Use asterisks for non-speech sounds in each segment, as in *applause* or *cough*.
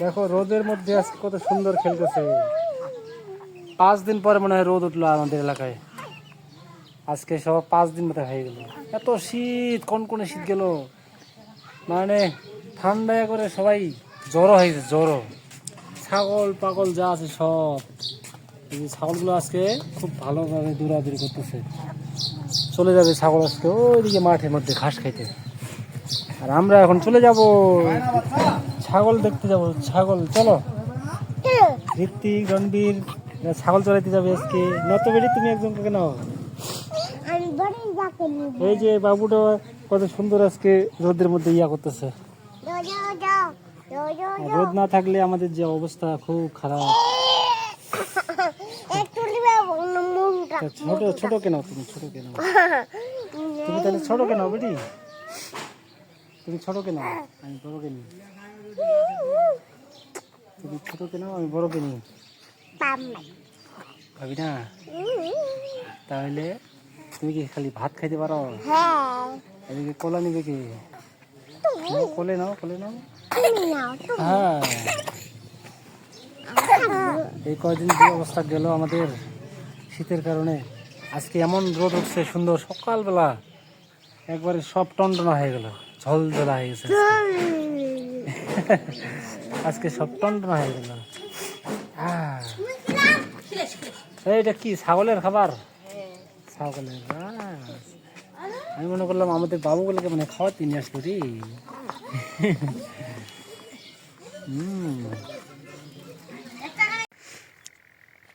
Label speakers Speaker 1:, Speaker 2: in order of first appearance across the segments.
Speaker 1: দেখো, রোদের মধ্যে আজকে কত সুন্দর খেলতেছে। পাঁচ দিন পরে মনে হয় রোদ উঠল আমাদের এলাকায়। আজকে সব পাঁচ দিন মতো হয়ে গেল। এত শীত, কোন কোন শীত গেল? মানে ঠান্ডায় করে সবাই জ্বরও হয়েছে জ্বরও ছাগল, পাগল যা আছে সব। এই ছাগলগুলো আজকে খুব ভালোভাবে দৌড়াদৌড়ি করতেছে। চলে যাবে ছাগল আজকে ওইদিকে মাঠের মধ্যে ঘাস খাইতে। আর আমরা এখন চলে যাব। ছাগল দেখতে যাব ছাগল চলো। *laughs* ঋত্বিক রণবীর ছাগল চড়াইতে যাবে আজকে। নত বেরি তুমি একজন
Speaker 2: বড় যাকে
Speaker 1: এই যে বাবুটা কত সুন্দর আজকে রোদের মধ্যে ইয়া করতেছে। রোদ না থাকলে আমাদের যে অবস্থা খুব খারাপ। *laughs* ছোট ছোট কেন তুমি ছোট কেন *laughs* তুমি তাহলে ছোট কেন বেটি? তুমি ছোট কেন আমি বড় কেন তুমি ছোট কেন? আমি বড় কেন? ভাবি না? তাহলে তুমি কি খালি ভাত খাইতে পারো? এদিকে কলা নিবে কি? কোলে নাও কোলে নাও। হ্যাঁ। এই কয়দিন যে অবস্থা গেল আমাদের শীতের কারণে। আজকে এমন রোদ উঠছে, সুন্দর সকালবেলা। একবারে সব টনটনা হয়ে গেল। ঝলঝলা হয়ে গেছে *laughs* আজকে টনটনা হয়ে গেল। এইটা কি, ছাগলের খাবার? ছাগলের আমি মনে করলাম আমাদের বাবুগুলোকে মানে খাওয়াতে নিয়ে আসলো রে। *laughs* হুম।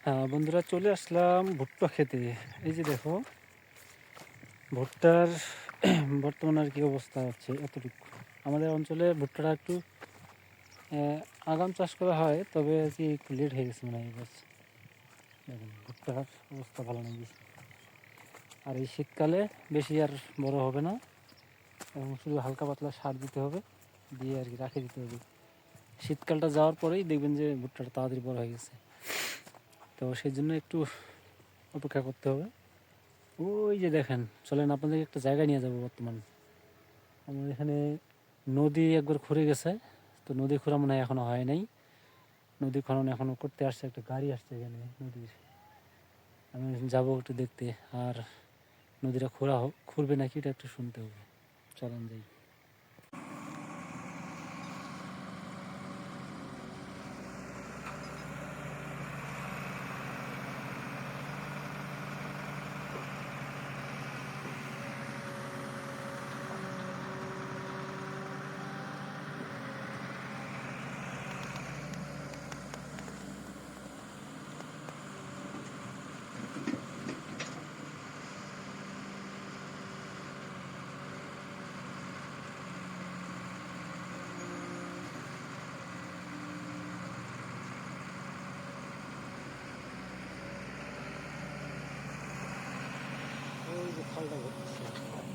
Speaker 1: হ্যাঁ বন্ধুরা চলে আসলাম ভুট্টা খেতে। এই যে দেখো, ভুট্টার *clears throat* বর্তমানে আর কি অবস্থা হচ্ছে এতটুকু। আমাদের অঞ্চলে ভুট্টাটা একটু আগাম চাষ করা হয়, তবে আর কি একটু লেট হয়ে গেছে মনে হয় দেখুন ভুট্টার অবস্থা ভালো নেই আর এই শীতকালে বেশি আর বড় হবে না, এবং শুধু হালকা পাতলা সার দিতে হবে, দিয়ে আর কি রাখে দিতে হবে। শীতকালটা যাওয়ার পরেই দেখবেন যে ভুট্টাটা তাড়াতাড়ি বড় হয়ে গেছে। তো সেই জন্য একটু অপেক্ষা করতে হবে। ওই যে দেখেন, চলেন আপনাদের একটা জায়গায় নিয়ে যাব বর্তমান। আমাদের এখানে নদী একবার খুঁড়ে গেছে। তো নদী খোঁড়া মনে হয় এখনও হয় নাই। নদী খনন এখনও করতে আসছে, একটা গাড়ি আসছে এখানে নদীর। আমি যাব একটু দেখতে, আর নদীটা খোঁড়া হোক, খুঁড়বে নাকি এটা একটু শুনতে হবে। চলন যাই। ওই যে খালটা ঘুরতেছে